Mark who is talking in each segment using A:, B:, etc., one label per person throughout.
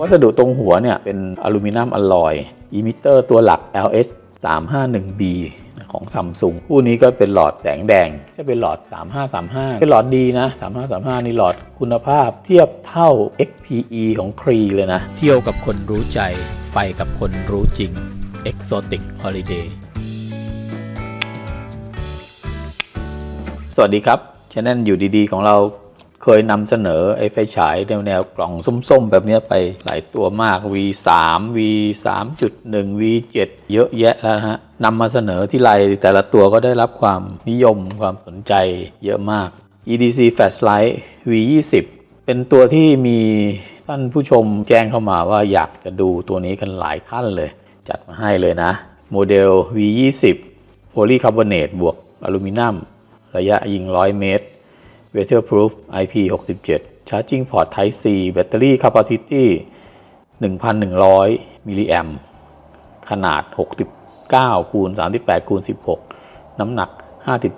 A: วัสดุตรงหัวเนี่ยเป็นอลูมิเนียมอลลอยอิมิเตอร์ตัวหลัก LS 351B ของซัมซุงคู่นี้ก็เป็นหลอดแสงแดง จะเป็นหลอด 3535 เป็นหลอดดีนะ 3535 นี่หลอดคุณภาพเทียบเท่า XPE ของครีเลยนะ เที่ยวกับคนรู้ใจ ไปกับคนรู้จริง Exotic Holiday สวัสดีครับช anel อยู่ดีๆ ของเรา เคยนำเสนอไอ้ไฟฉายแนวแนวกล่องส้มๆ แบบนี้ไปหลายตัวมาก V3 V 3.1 V7 เยอะแยะแล้วนะฮะนำมาเสนอที่ไรแต่ละตัวก็ได้รับความนิยมความสนใจเยอะมาก EDC Flashlight V20 เป็นตัวที่มีท่านผู้ชมแจ้งเข้ามาว่าอยากจะดูตัวนี้กันหลายท่านเลย จัดมาให้เลยนะ โมเดล V20 โพลีคาร์บอเนตบวกอลูมิเนียมระยะยิง 100 เมตร Weatherproof IP67 Charging Port Type C แบตเตอรี่ Capacity 1,100มิลลิแอมขนาด 69คูณ38คูณ16 น้ำหนัก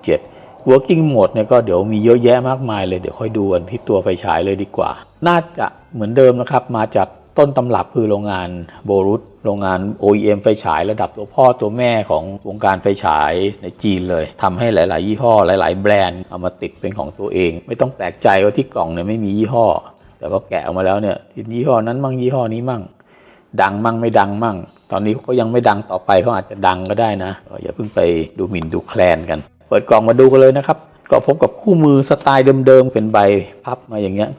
A: 57 Working Mode เนี่ยก็เดี๋ยวมีเยอะแยะมากมายเลย เดี๋ยวค่อยดูกันที่ตัวไฟฉายเลยดีกว่า น่าจะเหมือนเดิมนะครับ มาจาก ต้นตำรับคือโรงงานโบรุตโรงงาน OEM ไฟฉายระดับตัวพ่อตัวแม่ของวงการไฟฉายในจีนเลยทำให้หลาย ๆ ยี่ห้อหลาย ๆ แบรนด์เอามาติดเป็นของตัวเอง ไม่ต้องแปลกใจว่าที่กล่องเนี่ยไม่มียี่ห้อ แต่พอแกะออกมาแล้วเนี่ยยี่ห้อนั้นมั่งยี่ห้อนี้มั่ง ดังมั่งไม่ดังมั่ง ตอนนี้เขายังไม่ดังต่อไปเขาอาจจะดังก็ได้นะอย่าเพิ่งไปดูหมิ่นดูแคลนกัน เปิดกล่องมาดูกันเลยนะครับก็พบกับคู่มือสไตล์เดิม ๆ เป็นใบพับมาอย่างเงี้ย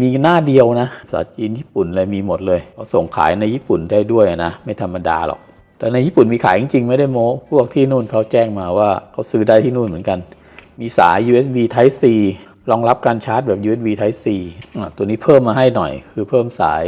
A: มีหน้าเดียวนะภาษาจีนญี่ปุ่นอะไรมีหมดเลยเขาส่งขายในญี่ปุ่นได้ด้วยนะ ไม่ธรรมดาหรอก แต่ในญี่ปุ่นมีขายจริงๆ ไม่ได้โม้ พวกที่นู่นเขาแจ้งมาว่าเขาซื้อได้ที่นู่นเหมือนกัน มีสาย USB Type C รองรับการชาร์จแบบ USB Type C ตัวนี้เพิ่มมาให้หน่อย คือเพิ่มสาย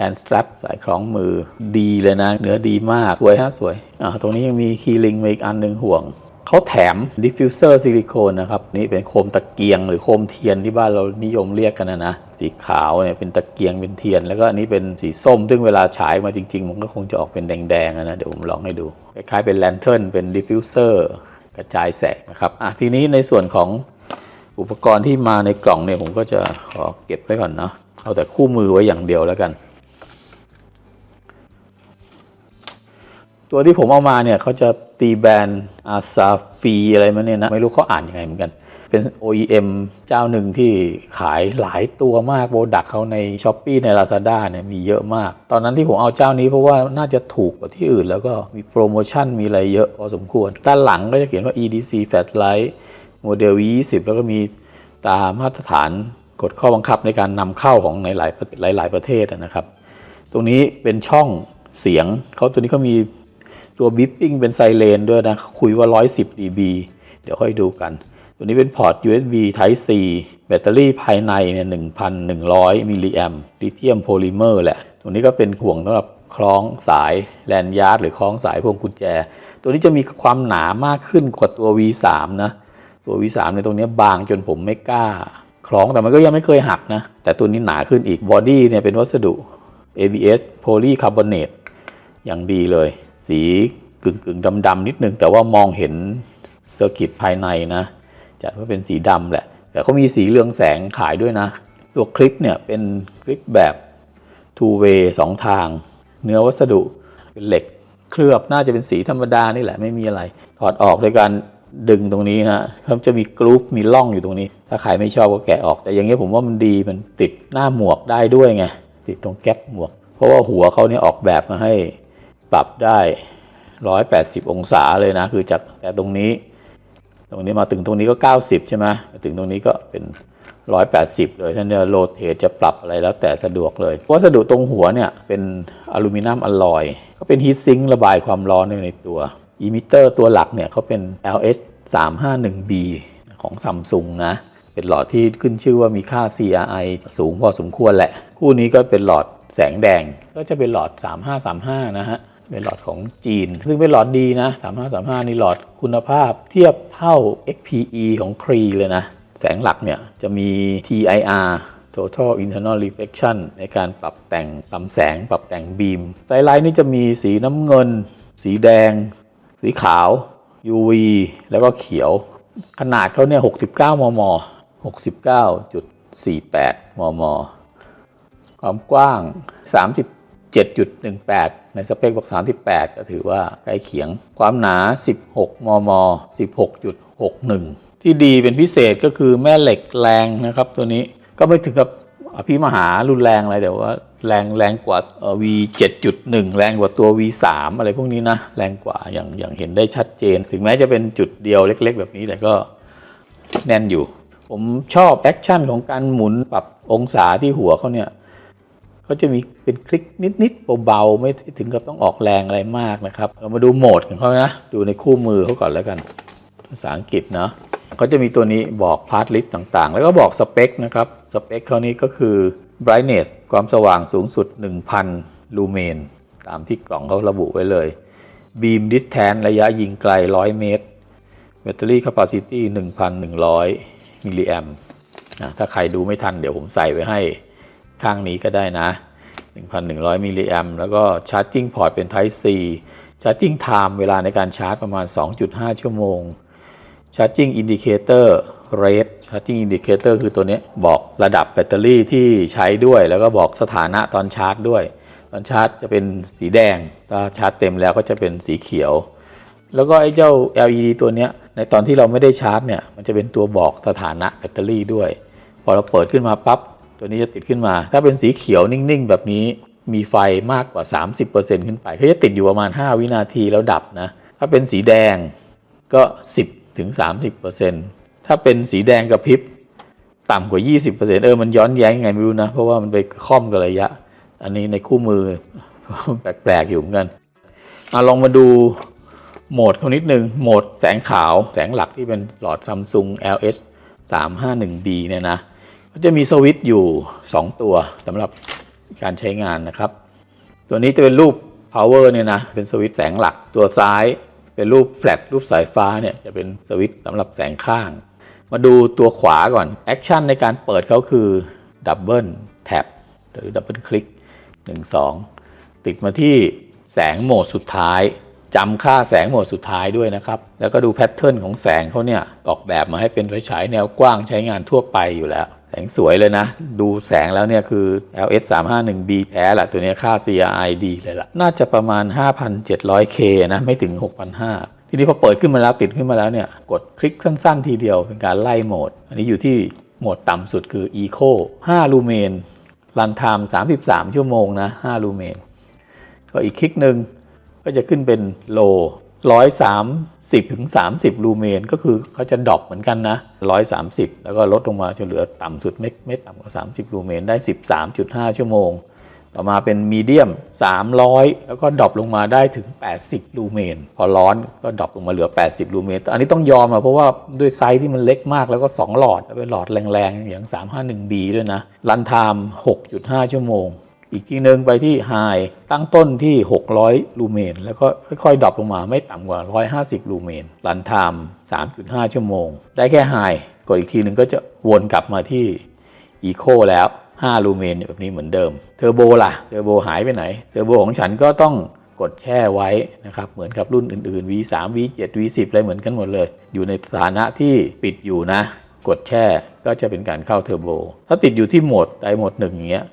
A: hand strap สายคล้องมือดีเลยนะ เนื้อดีมาก สวยฮะสวย อ่าตรงนี้ยังมีคีย์ลิงมาอีกอันหนึ่งห่วง เขาแถม diffuser ซิลิโคนนะครับนี่เป็นโคมตะเกียงหรือโคมเทียนที่บ้านเรานิยมเรียกกันนะนะสีขาวเนี่ยเป็นตะเกียงเป็นเทียน แล้วก็อันนี้เป็นสีส้ม ซึ่งเวลาฉายมาจริง ๆ มันก็คงจะออกเป็นแดงๆนะเดี๋ยวผมลองให้ดูคล้ายๆเป็นแลนเทิร์นเป็น diffuser กระจายแสงนะครับอะทีนี้ในส่วนของอุปกรณ์ที่มาในกล่องเนี่ยผมก็จะขอเก็บไว้ก่อนเนาะเอาแต่คู่มือไว้อย่างเดียวแล้วกัน ตัวที่ผมเอามาเนี่ยเขาจะตีแบรนด์อาซาฟีอะไรมาเนี่ยนะไม่รู้เขาอ่านยังไงเหมือนกัน เป็น OEM เจ้าหนึ่งที่ขายหลายตัวมากโบดักเขาใน s h อ p e e ใน Lazada เนี่ยมีเยอะมาก ตอนนั้นที่ผมเอาเจ้านี้เพราะว่าน่าจะถูกกว่าที่อื่น แล้วก็มีโปรโมชั่นมีอะไรเยอะพอสมควร ด้านหลังก็จะเขียนว่า EDC Flashlight โมเดล V20 แล้วก็มีตามมาตรฐานกฎข้อบังคับในการนำเข้าของในหลายหลายหลายประเทศนะครับ ตรงนี้เป็นช่องเสียงเขาตัวนี้เขามี ตัวบิปปิ้งเป็นไซเรนด้วยนะ คุยว่า 110 dB เดี๋ยวค่อยดูกัน ตัวนี้เป็นพอร์ต USB Type C แบตเตอรี่ภายในเนี่ย 1,100 มิลลิแอมลิเธียมโพลิเมอร์แหละตรงนี้ก็เป็นห่วงสำหรับคล้องสายแลนยาร์ดหรือคล้องสายพวงกุญแจ ตัวนี้จะมีความหนามากขึ้นกว่าตัว V3 นะ ตัว V3 ในตรงนี้บางจนผมไม่กล้า คล้องแต่มันก็ยังไม่เคยหักนะ แต่ตัวนี้หนาขึ้นอีก บอดี้เนี่ยเป็นวัสดุ ABS โพลีคาร์บอเนตอย่างดีเลย สีกึ่งกึ่งดำดำนิดนึง แต่ว่ามองเห็นเซอร์กิตภายในนะจัดว่าเป็นสีดำแหละ แต่เขามีสีเรืองแสงขายด้วยนะ ตัวคลิปเนี่ยเป็นคลิปแบบ two way สองทาง เนื้อวัสดุเป็นเหล็กเคลือบน่าจะเป็นสีธรรมดานี่แหละไม่มีอะไร ถอดออกโดยการดึงตรงนี้นะเขาจะมีกรูฟมีร่องอยู่ตรงนี้ ถ้าใครไม่ชอบก็แกะออก แต่อย่างเงี้ยผมว่ามันดีมันติดหน้าหมวกได้ด้วยไงติดตรงแก๊ปหมวก เพราะว่าหัวเขาเนี่ยออกแบบมาให้ ปรับได้ 180 องศาเลยนะ คือจากแต่ตรงนี้ ตรงนี้มาถึงตรงนี้ก็ 90 ใช่ไหมมาถึงตรงนี้ก็เป็น 180 เลยท่านจะโรเทตจะปรับอะไรแล้วแต่สะดวกเลยวัสดุตรงหัวเนี่ยเป็นอลูมิเนียมอลลอย ก็เป็นฮีทซิงค์ระบายความร้อนในตัวอิมิเตอร์ตัวหลักเนี่ยเขาเป็น LS 351B ของซัมซุงนะ เป็นหลอดที่ขึ้นชื่อว่ามีค่า CRI สูงพอสมควรแหละ คู่นี้ก็เป็นหลอดแสงแดง ก็จะเป็นหลอด 3535 นะฮะ เป็นหลอดของจีน ซึ่งเป็นหลอดดีนะ3535 นี่หลอดคุณภาพเทียบเท่า XPE ของครีเลยนะ แสงหลักเนี่ยจะมี TIR Total Internal Reflection ในการปรับแต่งลำแสง ปรับแต่งบีมไซไลท์นี่จะมีสีน้ำเงิน สีแดง สีขาว UV แล้วก็เขียว ขนาดเขาเนี่ย 69 มม 69.48 มม ความกว้าง 7.18 ในสเปคบอก 38 ก็ถือว่าใกล้เคียง ความหนา 16 มม 16.61 ที่ดีเป็นพิเศษก็คือแม่เหล็กแรงนะครับตัวนี้ก็ไม่ถึงกับอภิมหารุนแรงอะไรแต่ว่าแรงแรงกว่า V 7.1 แรงกว่าตัว V 3อะไรพวกนี้นะ แรงกว่าอย่างอย่างเห็นได้ชัดเจน ถึงแม้จะเป็นจุดเดียวเล็ก ๆ แบบนี้แต่ก็แน่นอยู่ ผมชอบแอคชั่นของการหมุนปรับองศาที่หัวเขาเนี่ย เขาจะมีเป็นคลิกนิดๆเบาๆไม่ถึงกับต้องออกแรงอะไรมากนะครับ เรามาดูโหมดของเขานะ ดูในคู่มือเขาก่อนแล้วกัน ภาษาอังกฤษเนาะเขาจะมีตัวนี้บอกพาร์ทลิสต์ต่างๆ แล้วก็บอกสเปคนะครับ สเปคเขานี้ก็คือ brightness ความสว่างสูงสุด 1,000 ลูเมน ตามที่กล่องเขาระบุไว้เลย beam distance ระยะยิงไกล 100 เมตร battery capacity 1,100 มิลลิแอมนะถ้าใครดูไม่ทันเดี๋ยวผมใส่ไว้ให้ ข้างนี้ก็ได้นะ 1,100 มิลลิแอมแล้วก็ charging port เป็น Type C charging time เวลาในการชาร์จประมาณ 2.5 ชั่วโมง charging indicator rate charging indicator คือตัวนี้บอกระดับแบตเตอรี่ที่ใช้ด้วย แล้วก็บอกสถานะตอนชาร์จด้วย ตอนชาร์จจะเป็นสีแดงถ้าชาร์จเต็มแล้วก็จะเป็นสีเขียว แล้วก็ไอ้เจ้า LED ตัวนี้ในตอนที่เราไม่ได้ชาร์จเนี่ยมันจะเป็นตัวบอกสถานะแบตเตอรี่ด้วย พอเราเปิดขึ้นมาปั๊บ ตัวนี้จะติดขึ้นมา ถ้าเป็นสีเขียวนิ่งๆ แบบนี้มีไฟมากกว่า 30%ขึ้นไปเขาจะติดอยู่ประมาณ 5 วินาทีแล้วดับนะถ้าเป็นสีแดงก็ 10ถึง30%ถ้าเป็นสีแดงกระพริบต่ำกว่า 20%เออมันย้อนแย้งยังไงไม่รู้นะ เพราะว่ามันไปค่อมกับระยะ อันนี้ในคู่มือแปลกๆอยู่เหมือนกันอลองมาดูโหมดเขานิดนึง โหมดแสงขาวแสงหลักที่เป็นหลอด Samsung LS 351B เนี่ยนะ จะมีสวิตช์อยู่ 2 ตัวสำหรับการใช้งานนะครับ ตัวนี้จะเป็นรูป power เนี่ยนะเป็นสวิตช์แสงหลักตัวซ้ายเป็นรูปแฟลชรูปสายฟ้าเนี่ยจะเป็นสวิตช์สำหรับแสงข้าง มาดูตัวขวาก่อนแอคชั่นในการเปิดเขาคือดับเบิลแท็บหรือดับเบิลคลิก1 2 ติดมาที่แสงโหมดสุดท้ายจำค่าแสงโหมดสุดท้ายด้วยนะครับ แล้วก็ดูแพทเทิร์นของแสงเขาเนี่ยออกแบบมาให้เป็นไฟฉายแนวกว้างใช้งานทั่วไปอยู่แล้ว แสงสวยเลยนะ ดูแสงแล้วเนี่ยคือ LS 3 5 1 B แท้แหละตัวนี้ค่า CRI ดีเลยละน่าจะประมาณ 5,700K นะไม่ถึง 6,500ทีนี้พอเปิดขึ้นมาแล้วติดขึ้นมาแล้วเนี่ยกดคลิกสั้นๆ ทีเดียวเป็นการไล่โหมด อันนี้อยู่ที่โหมดต่ำสุดคือ Eco 5 ลูเมนรันไทม์33 ชั่วโมงนะ 5 ลูเมน ก็อีกคลิกหนึ่งก็จะขึ้นเป็น low โล130ถึง30ลูเมนก็คือเขาจะดรอปเหมือนกันนะ130แล้วก็ลดลงมาจนเหลือต่ำสุดไม่ไม่ต่ำกว่า30ลูเมนได้13.5ชั่วโมง ต่อมาเป็นมีเดียม300แล้วก็ดรอปลงมาได้ถึง80ลูเมนพอร้อนก็ดรอปลงมาเหลือ80ลูเมนอันนี้ต้องยอมอะเพราะว่าด้วยไซส์ที่มันเล็กมากแล้วก็2หลอดแล้วเป็นหลอดแรงๆอย่าง 351B ด้วยนะรันไทม์6.5ชั่วโมง อีกทีหนึ่งไปที่ High ตั้งต้นที่ 600 ลูเมน แล้วก็ค่อยๆดรอปลงมาไม่ต่ำกว่า 150 ลูเมนรันไทม์3.5 ชั่วโมง ได้แค่ High กดอีกทีหนึ่งก็จะวนกลับมาที่ Eco แล้ว 5 ลูเมนแบบนี้เหมือนเดิม เทอร์โบล่ะ เทอร์โบหายไปไหน เทอร์โบของฉันก็ต้องกดแช่ไว้นะครับ เหมือนกับรุ่นอื่นๆ V3 V7 V10 อะไรเหมือนกันหมดเลย อยู่ในสถานะที่ปิดอยู่นะ กดแช่ก็จะเป็นการเข้าเทอร์โบ ถ้าติดอยู่ที่โหมดใดโหมดหนึ่งอย่างเงี้ย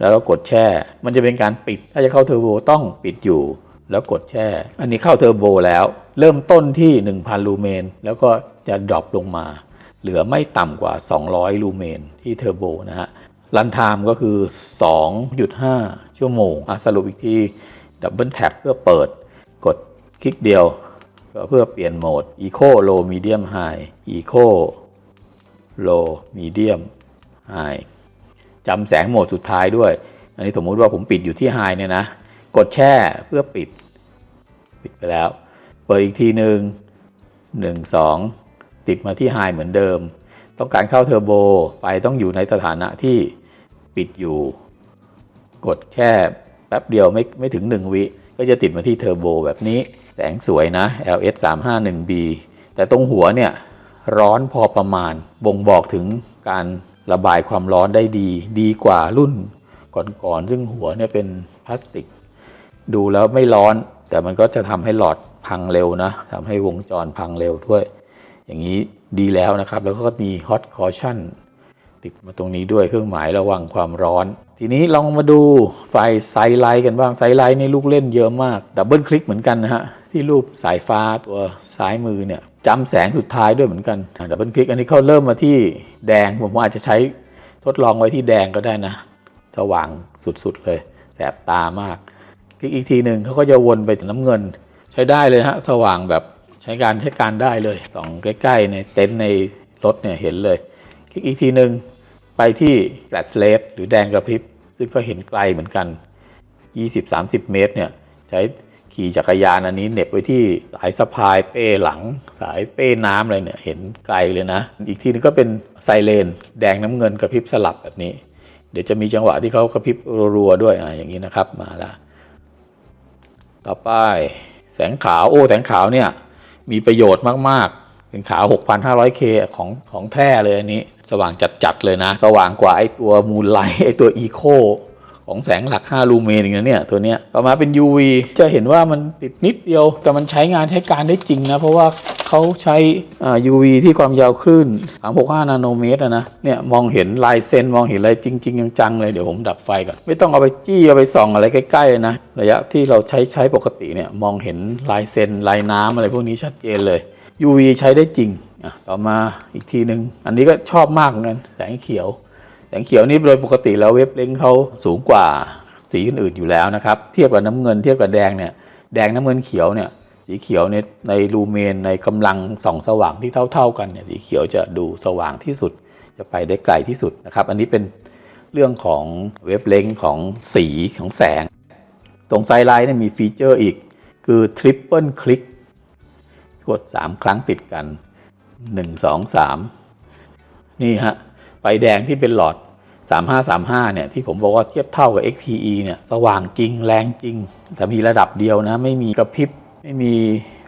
A: แล้วก็กดแช่ มันจะเป็นการปิด ถ้าจะเข้าเทอร์โบต้องปิดอยู่ แล้วกดแช่ อันนี้เข้าเทอร์โบแล้ว เริ่มต้นที่ 1,000 ลูเมน แล้วก็จะดรอปลงมา เหลือไม่ต่ำกว่า 200 ลูเมนที่เทอร์โบนะฮะ รันไทม์ก็คือ 2.5 ชั่วโมงอสรุปอีกทีดับเบิลแท็บเพื่อเปิด กดคลิกเดียว เพื่อเปลี่ยนโหมด Eco Low Medium High Eco Low Medium High จำแสงโหมดสุดท้ายด้วย อันนี้สมมุติว่าผมปิดอยู่ที่ไฮเนี่ยนะ กดแช่เพื่อปิด ปิดไปแล้ว เปิดอีกทีหนึ่งหนึ่งสองติดมาที่ไฮเหมือนเดิม ต้องการเข้าเทอร์โบไฟต้องอยู่ในสถานะที่ปิดอยู่ กดแช่แป๊บเดียวไม่ไม่ถึง 1 วิ ก็จะติดมาที่เทอร์โบแบบนี้ แสงสวยนะ LS 3 5 1 B แต่ตรงหัวเนี่ย ร้อนพอประมาณ บ่งบอกถึงการระบายความร้อนได้ดี ดีกว่ารุ่นก่อนๆซึ่งหัวเนี่ยเป็นพลาสติก ดูแล้วไม่ร้อน แต่มันก็จะทำให้หลอดพังเร็วนะทำให้วงจรพังเร็วด้วย อย่างนี้ดีแล้วนะครับ แล้วก็มี hot caution ติดมาตรงนี้ด้วยเครื่องหมายระวังความร้อน ทีนี้ลองมาดูไฟไซไลท์กันบ้างไซไลท์นี่ลูกเล่นเยอะมากดับเบิลคลิกเหมือนกันนะฮะ ที่รูปสายฟ้าตัวซ้ายมือเนี่ยจำแสงสุดท้ายด้วยเหมือนกันดับเบิลคลิกอันนี้เขาเริ่มมาที่แดง ผมว่าอาจจะใช้ทดลองไว้ที่แดงก็ได้นะ สว่างสุดๆเลย แสบตามาก คลิกอีกทีหนึ่งเขาก็จะวนไปถึงน้ำเงิน ใช้ได้เลยฮะสว่างแบบใช้การใช้การได้เลยส่องใกล้ๆในเต็นท์ในรถเนี่ยเห็นเลย คลิกอีกทีหนึ่งไปที่แฟลชเลสหรือแดงกระพริบซึ่งก็เห็นไกลเหมือนกัน 20-30 เมตรเนี่ยใช้ ขี่จักรยานอันนี้เหน็บไว้ที่สายสะพายเป้หลัง สายเป้น้ำอะไรเนี่ยเห็นไกลเลยนะ อีกทีนึงก็เป็นไซเรนแดงน้ำเงินกระพริบสลับแบบนี้ เดี๋ยวจะมีจังหวะที่เขากระพริบรัวๆด้วยอ่าอย่างนี้นะครับมาละต่อไปแสงขาวโอ้แสงขาวเนี่ยมีประโยชน์มากๆแสงขาว 6,500K ของของแท้เลยอันนี้ สว่างจัดๆเลยนะ สว่างกว่าไอตัวมูลไลท์ไอตัวอีโค ของแสงหลัก 5 ลูเมนอย่างเนี่ยตัวเนี้ยต่อมาเป็น UV จะเห็นว่ามันติดนิดเดียว แต่มันใช้งานใช้การได้จริงนะ เพราะว่าเขาใช้อ่า UV ที่ความยาวคลื่น 365 นาโนเมตรอะนะเนี่ยมองเห็นลายเส้นมองเห็นอะไรจริง ๆ จังๆเลยเดี๋ยวผมดับไฟก่อน ไม่ต้องเอาไปจี้เอาไปส่องอะไรใกล้ๆเลยนะระยะที่เราใช้ใช้ปกติเนี่ยมองเห็นลายเส้นลายน้ำอะไรพวกนี้ชัดเจนเลย UV ใช้ได้จริงอะต่อมาอีกทีหนึ่งอันนี้ก็ชอบมากเหมือนกันแสงเขียว แสงเขียวนี่โดยปกติแล้วเว็บเล้งเขาสูงกว่าสีอื่นๆอยู่แล้วนะครับ เทียบกับน้ำเงินเทียบกับแดงเนี่ยแดงน้ำเงินเขียวเนี่ยสีเขียวเนี่ยในลูเมนในกำลังส่องสว่างที่เท่า ๆกันเนี่ยสีเขียวจะดูสว่างที่สุด จะไปได้ไกลที่สุดนะครับ อันนี้เป็นเรื่องของเว็บเล้งของสีของแสง ตรงไซไลน์เนี่ยมีฟีเจอร์อีกคือ Triple Click กด 3 ครั้งติดกัน 1 2 3 นี่ฮะไฟแดงที่เป็นหลอด 3535เนี่ยที่ผมบอกว่าเทียบเท่ากับ XPE เนี่ยสว่างจริงแรงจริง แต่มีระดับเดียวนะ ไม่มีกระพริบ ไม่มี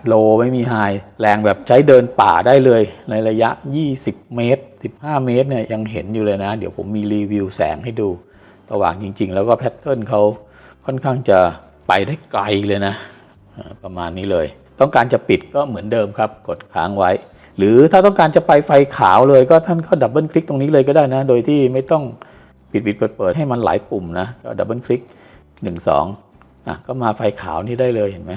A: โลไม่มีไฮแรงแบบใช้เดินป่าได้เลย ในระยะ 20 เมตร 15 เมตรเนี่ยยังเห็นอยู่เลยนะ เดี๋ยวผมมีรีวิวแสงให้ดู สว่างจริง ๆ แล้วก็แพทเทิร์นเขาค่อนข้างจะไปได้ไกลเลยนะ ประมาณนี้เลย ต้องการจะปิดก็เหมือนเดิมครับ กดค้างไว้ หรือถ้าต้องการจะไปไฟขาวเลยก็ท่านก็ดับเบิลคลิกตรงนี้เลยก็ได้นะ โดยที่ไม่ต้อง ปิดปิดเปิดเปิดให้มันหลายปุ่มนะก็ดับเบิลคลิก1 2อะก็มาไฟขาวนี่ได้เลยเห็นไหม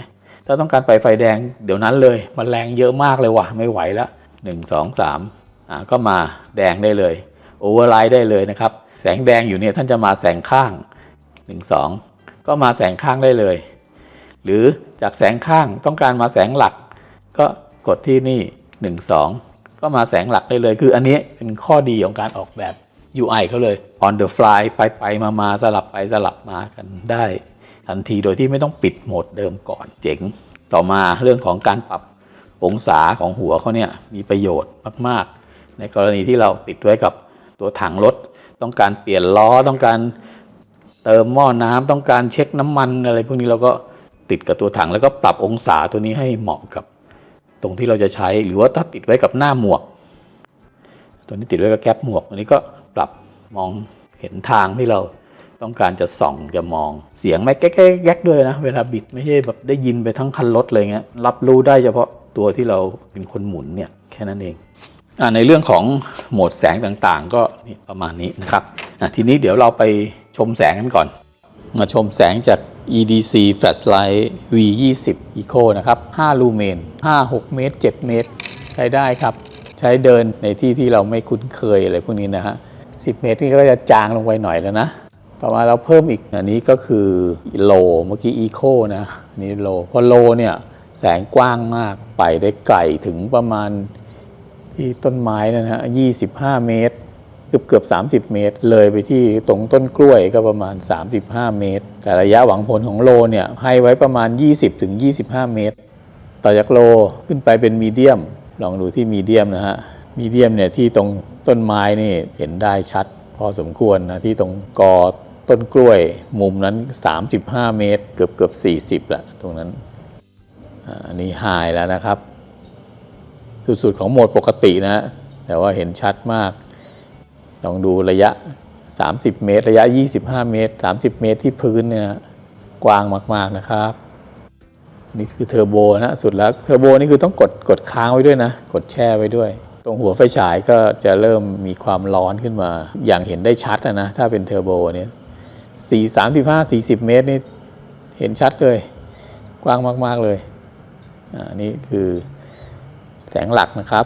A: ถ้าต้องการไปไฟแดงเดี๋ยวนั้นเลยมันแรงเยอะมากเลยว่ะไม่ไหวละ1 2 3อะก็มาแดงได้เลยโอเวอร์ไลท์ได้เลยนะครับแสงแดงอยู่เนี่ยท่านจะมาแสงข้าง 1 2 ก็มาแสงข้างได้เลย หรือจากแสงข้างต้องการมาแสงหลัก ก็กดที่นี่ 1 2 ก็มาแสงหลักได้เลย คืออันนี้เป็นข้อดีของการออกแบบ UI เขาเลย on the fly ไปไปมามาสลับไปสลับมากันได้ทันทีโดยที่ไม่ต้องปิดโหมดเดิมก่อนเจ๋ง ต่อมาเรื่องของการปรับองศาของหัวเขาเนี่ยมีประโยชน์มาก ๆ ในกรณีที่เราติดไว้กับตัวถังรถ ต้องการเปลี่ยนล้อต้องการเติมหม้อน้ำต้องการเช็คน้ำมันอะไรพวกนี้เราก็ติดกับตัวถังแล้วก็ปรับองศาตัวนี้ให้เหมาะกับตรงที่เราจะใช้หรือว่าถ้าติดไว้กับหน้าหมวก ตัวนี้ติดไว้กับแก๊ปหมวกอันนี้ก็ ปรับมองเห็นทางที่เราต้องการจะส่องจะมองเสียงไม่แก๊กแก๊กด้วยนะ เวลาบิดไม่ใช่แบบได้ยินไปทั้งคันรถเลยเงี้ยรับรู้ได้เฉพาะตัวที่เราเป็นคนหมุนเนี่ยแค่นั้นเองอ่าในเรื่องของโหมดแสงต่างๆ ก็ประมาณนี้นะครับทีนี้เดี๋ยวเราไปชมแสงกันก่อน มาชมแสงจาก EDC Flashlight V20 Eco นะครับ 5 ลูเมน 5 6 เมตร 7 เมตร ใช้ได้ครับ ใช้เดินในที่ที่เราไม่คุ้นเคยอะไรพวกนี้นะฮะ 10 เมตรนี่ก็จะจางลงไปหน่อยแล้วนะ ต่อมาเราเพิ่มอีกอันนี้ก็คือโลเมื่อกี้ Eco นะนี่โลเพราะโลเนี่ยแสงกว้างมากไปได้ไกลถึงประมาณที่ต้นไม้นะฮะ25 เมตรเกือบเกือบ 30 เมตร เลยไปที่ตรงต้นกล้วยก็ประมาณ 35 เมตร แต่ระยะหวังผลของโลเนี่ยให้ไว้ประมาณ 20ถึง25 เมตร ต่อจากโลขึ้นไปเป็นมีเดียม ลองดูที่มีเดียมนะฮะ มีเดียมเนี่ยที่ตรงต้นไม้นี่เห็นได้ชัด พอสมควรนะที่ตรงกอต้นกล้วยมุมนั้น 35 เมตร เกือบเกือบ40ละตรงนั้นอันนี้ไฮแล้วนะครับสุดๆของโหมดปกตินะ แต่ว่าเห็นชัดมาก ลองดูระยะ 30 เมตร ระยะ 25 เมตร 30 เมตรที่พื้นเนี่ยกว้างมาก ๆนะครับ นี่คือเทอร์โบนะ สุดแล้ว เทอร์โบนี่คือต้องกดกดค้างไว้ด้วยนะ กดแช่ไว้ด้วย ตรงหัวไฟฉายก็จะเริ่มมีความร้อนขึ้นมา อย่างเห็นได้ชัดนะ ถ้าเป็นเทอร์โบเนี่ยสี่สามสิบห้าสี่สิบเมตรนี่เห็นชัดเลย กว้างมาก ๆ เลยอ่านี่คือแสงหลักนะครับ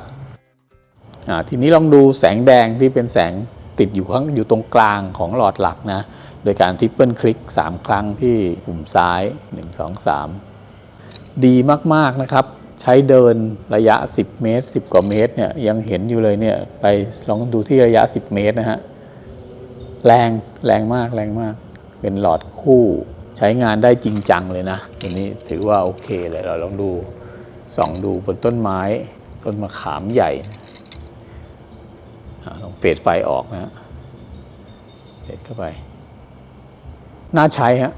A: อ่าทีนี้ลองดูแสงแดงที่เป็นแสงติดอยู่ข้างอยู่ตรงกลางของหลอดหลักนะ โดยการทริปเปิลคลิก 3 ครั้งที่ปุ่มซ้าย 1 2 3 ดีมาก ๆ นะครับ ใช้เดินระยะ 10 เมตร 10 กว่าเมตรเนี่ยยังเห็นอยู่เลยเนี่ยไปลองดูที่ระยะ 10 เมตรนะฮะแรงแรงมากแรงมาก เป็นหลอดคู่ใช้งานได้จริงจังเลยนะตัวนี้ถือว่าโอเคเลยเราลองดูส่องดูบนต้นไม้ ต้นมะขามใหญ่ลองเฟดไฟออกนะฮะเฟดเข้าไป น่าใช้ฮะ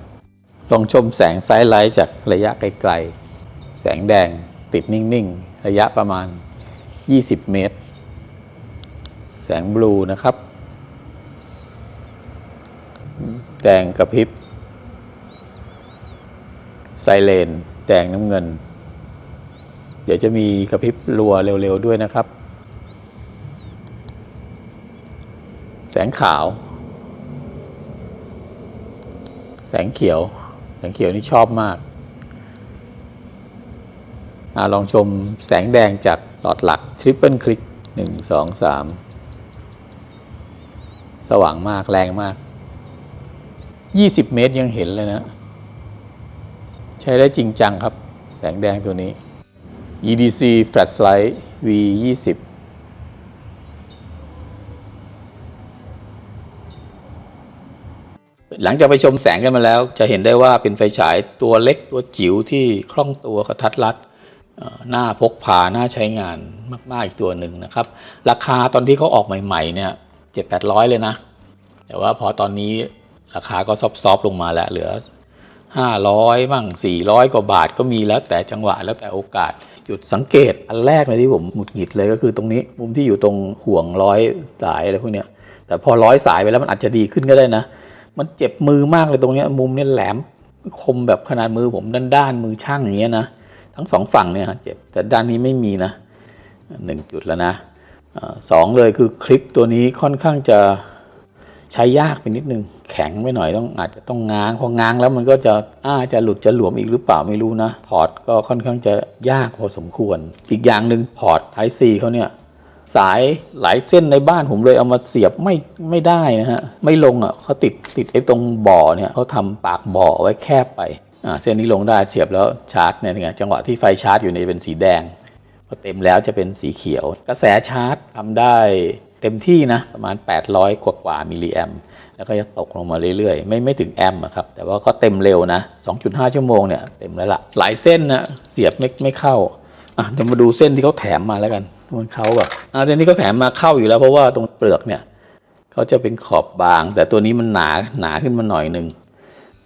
A: ลองชมแสงไซไลท์จากระยะไกลๆ แสงแดง ติดนิ่ง ๆ ระยะประมาณ 20 เมตร แสงบลูนะครับ แดงกระพริบ ไซเรนแดงน้ำเงิน เดี๋ยวจะมีกระพริบรัวเร็ว ๆ ด้วยนะครับ แสงขาว แสงเขียว แสงเขียวนี่ชอบมาก ลองชมแสงแดงจากหลอดหลักทริปเปิลคลิกหนึ่งสองสามสว่างมากแรงมาก 20 เมตรยังเห็นเลยนะ ใช้ได้จริงจังครับ แสงแดงตัวนี้ EDC Flashlight V 20หลังจากไปชมแสงกันมาแล้ว จะเห็นได้ว่าเป็นไฟฉายตัวเล็กตัวจิ๋วที่คล่องตัวกระทัดรัด หน้าพกพาหน้าใช้งานมาก ๆ อีกตัวหนึ่งนะครับ ราคาตอนที่เขาออกใหม่ ๆ เนี่ยเจ็ดแปดร้อยเลยนะ แต่ว่าพอตอนนี้ราคาก็ซอฟๆลงมาแล้วเหลือ 500มั่ง400 กว่าบาทก็มีแล้วแต่จังหวะแล้วแต่โอกาส จุดสังเกตอันแรกเลยที่ผมหงุดหงิดเลยก็คือตรงนี้มุมที่อยู่ตรงห่วงร้อยสายอะไรพวกเนี้ยแต่พอร้อยสายไปแล้วมันอาจจะดีขึ้นก็ได้นะ มันเจ็บมือมากเลยตรงนี้มุมนี่ยแหลมคมแบบขนาดมือผมด้านด้านๆมือช่างอย่างเงี้ยนะ ทั้งสองฝั่งเนี่ยเจ็บแต่ด้านนี้ไม่มีนะหนึ่งจุดแล้วนะสองเลยคือคลิปตัวนี้ค่อนข้างจะใช้ยากไปนิดนึงแข็งไปหน่อยต้องอาจจะต้องง้างพอง้างแล้วมันก็จะอ้าจะหลุดจะหลวมอีกหรือเปล่าไม่รู้นะถอดก็ค่อนข้างจะยากพอสมควร อีกอย่างหนึ่งพอร์ต Type C เขาเนี่ยสายหลายเส้นในบ้านผมเลยเอามาเสียบไม่ไม่ได้นะฮะไม่ลงอะเขาติดติดไอ้ตรงบ่อเนี่ยเขาทำปากบ่อไว้แคบไป เส้นนี้ลงได้เสียบแล้วชาร์จเนี่ยไงจังหวะที่ไฟชาร์จอยู่ในเป็นสีแดงพอเต็มแล้วจะเป็นสีเขียว กระแสชาร์จทำได้เต็มที่นะประมาณ 800 กว่ากว่ามิลลิแอมแล้วก็จะตกลงมาเรื่อยๆ ไม่ไม่ถึงแอมครับ แต่ว่าก็เต็มเร็วนะ 2.5 ชั่วโมงเนี่ยเต็มแล้วล่ะ หลายเส้นนะเสียบไม่ไม่เข้าอะเดี๋ยวมาดูเส้นที่เขาแถมมาแล้วกันมันเขาแบบอะเส้นที่เขาแถมมาเข้าอยู่แล้วเพราะว่าตรงเปลือกเนี่ยเขาจะเป็นขอบบาง แต่ตัวนี้มันหนาหนาขึ้นมาหน่อยหนึ่ง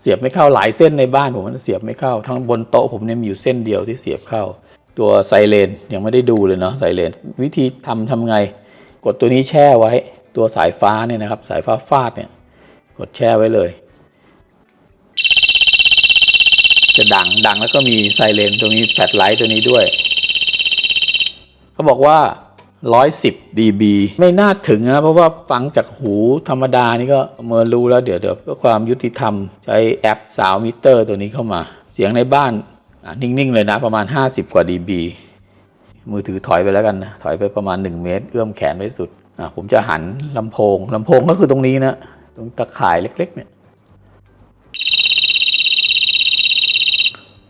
A: เสียบไม่เข้าหลายเส้นในบ้านผมมันเสียบไม่เข้าทั้งบนโต๊ะผมเนี่ยมีอยู่เส้นเดียวที่เสียบเข้า ตัวไซเรนยังไม่ได้ดูเลยเนาะไซเรนวิธีทำทำไง กดตัวนี้แช่ไว้ตัวสายฟ้าเนี่ยนะครับ สายฟ้าฟาดเนี่ย กดแช่ไว้เลย จะดังดังแล้วก็มีไซเรนตรงนี้แฟลชไลท์ตัวนี้ด้วย เขาบอกว่า 110 dB ไม่น่าถึงนะเพราะว่าฟังจากหูธรรมดานี่ก็ประเมินรู้แล้วเดี๋ยวเดี๋ยวเพื่อความยุติธรรม ใช้แอปสาวมิเตอร์ตัวนี้เข้ามา เสียงในบ้านนิ่ง ๆ เลยนะ ประมาณ 50 กว่า dB มือถือถอยไปแล้วกันนะ ถอยไปประมาณ 1 เมตร เอื้อมแขนไว้สุดอะผมจะหันลำโพงลำโพงก็คือตรงนี้นะ ตรงตะข่ายเล็ก ๆ เนี่ย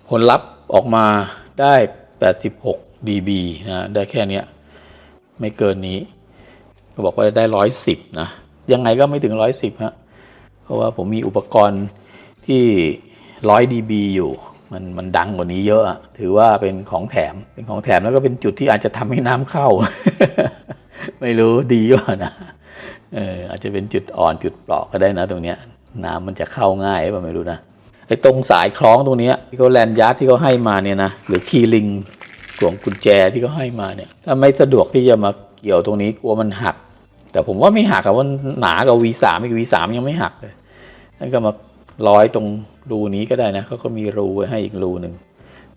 A: ผลลัพธ์ออกมาได้ 86 dB นะได้แค่เนี้ย ไม่เกินนี้ก็บอกว่าได้110นะ ยังไงก็ไม่ถึง110ฮะ เพราะว่าผมมีอุปกรณ์ที่100 dB อยู่ มันมันดังกว่านี้เยอะ ถือว่าเป็นของแถม เป็นของแถมแล้วก็เป็นจุดที่อาจจะทำให้น้ำเข้า ไม่รู้ดีว่ะนะเอออาจจะเป็นจุดอ่อนจุดเปราะก็ได้นะตรงเนี้ย น้ำมันจะเข้าง่ายหรือเปล่าไม่รู้นะไอ้ตรงสายคล้องตรงนี้ที่เขาแลนยาร์ดที่เขาให้มาเนี่ยนะหรือคีลิง กลวงกุญแจที่เขาให้มาเนี่ยถ้าไม่สะดวกที่จะมาเกี่ยวตรงนี้กลัวมันหัก แต่ผมว่าไม่หักอะว่าหนากว่า V3 อีก V3 ยังไม่หักเลยนั่นก็มาร้อยตรงรูนี้ก็ได้นะเขาก็มีรูไว้ให้อีกรูหนึ่ง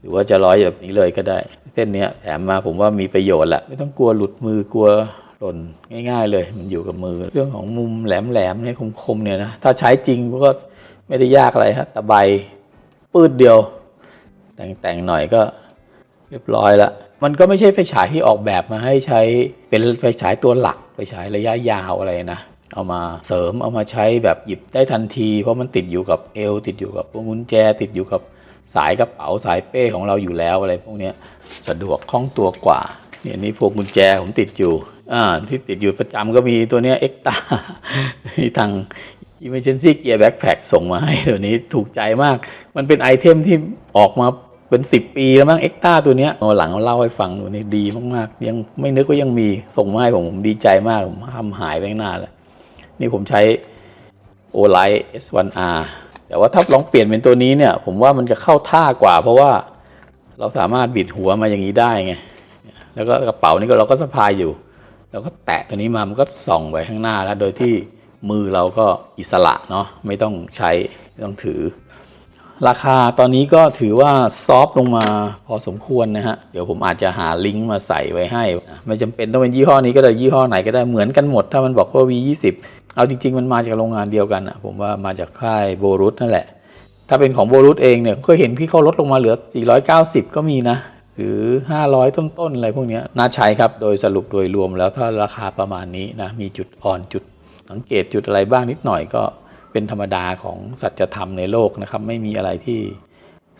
A: หรือว่าจะร้อยแบบนี้เลยก็ได้ เส้นนี้แถมมาผมว่ามีประโยชน์ละไม่ต้องกลัวหลุดมือกลัวหล่นง่าย ๆ เลย มันอยู่กับมือ เรื่องของมุมแหลมๆเนี่ยคมๆเนี่ยนะถ้าใช้จริงก็ไม่ได้ยากอะไรฮะตะไบปืดเดียว แต่งๆหน่อยก็ รียบร้อยละมันก็ไม่ใช่ไฟฉายที่ออกแบบมาให้ใช้เป็นไฟฉายตัวหลักไฟฉายระยะยาวอะไรนะเอามาเสริมเอามาใช้แบบหยิบได้ทันที เพราะมันติดอยู่กับเอวติดอยู่กับพวงกุญแจติดอยู่กับสายกระเป๋าสายเป้ของเราอยู่แล้วอะไรพวกนี้สะดวกคล่องตัวกว่าเนี่ยนี่พวงกุญแจผมติดอยู่อ่าที่ติดอยู่ประจำก็มีตัวเนี้ยเอ็กตาที่ทาง Emergency Gear Backpack ส่งมาให้ตัวนี้ถูกใจมาก มันเป็นไอเทมที่ออกมา เป็น10ปีแล้วมั้งเอ็กตาตัวเนี้ยเอาหลังเล่าให้ฟังตัวนี้ดีมากๆ ยังไม่นึกว่ายังมีส่งมาให้ผมผมดีใจมาก ผมทำหายไปตั้งนานแล้ว นี่ผมใช้ o l i t S1R แต่ว่าถ้าลองเปลี่ยนเป็นตัวนี้เนี่ย ผมว่ามันจะเข้าท่ากว่า เพราะว่าเราสามารถบิดหัวมาอย่างนี้ได้ไง แล้วก็กระเป๋านี่ก็เราก็สะพายอยู่ แล้วก็แตะตัวนี้มา มันก็ส่องไปข้างหน้าแล้ว โดยที่มือเราก็อิสระเนาะ ไม่ต้องใช้ ไม่ต้องถือ ราคาตอนนี้ก็ถือว่าซอฟลงมาพอสมควรนะฮะ เดี๋ยวผมอาจจะหาลิงก์มาใส่ไว้ให้ ไม่จำเป็นต้องเป็นยี่ห้อนี้ก็ได้ยี่ห้อไหนก็ได้เหมือนกันหมด ถ้ามันบอกว่า V20 เอาจริง ๆ มันมาจากโรงงานเดียวกันอะผมว่ามาจากค่ายโบรุษนั่นแหละ ถ้าเป็นของโบรุษเองเนี่ยก็เห็นที่เขาลดลงมาเหลือ 490 ก็มีนะหรือ 500 ต้นๆอะไรพวกนี้น่าใช้ครับโดยสรุปโดยรวมแล้วถ้าราคาประมาณนี้นะมีจุดอ่อนจุดสังเกตจุดอะไรบ้างนิดหน่อยก็ เป็นธรรมดาของสัจธรรมในโลกนะครับ ไม่มีอะไรที่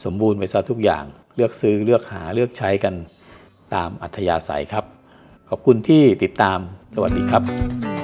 A: สมบูรณ์ไปซะทุกอย่าง เลือกซื้อเลือกหาเลือกใช้กันตามอัธยาศัยครับ ขอบคุณที่ติดตามสวัสดีครับ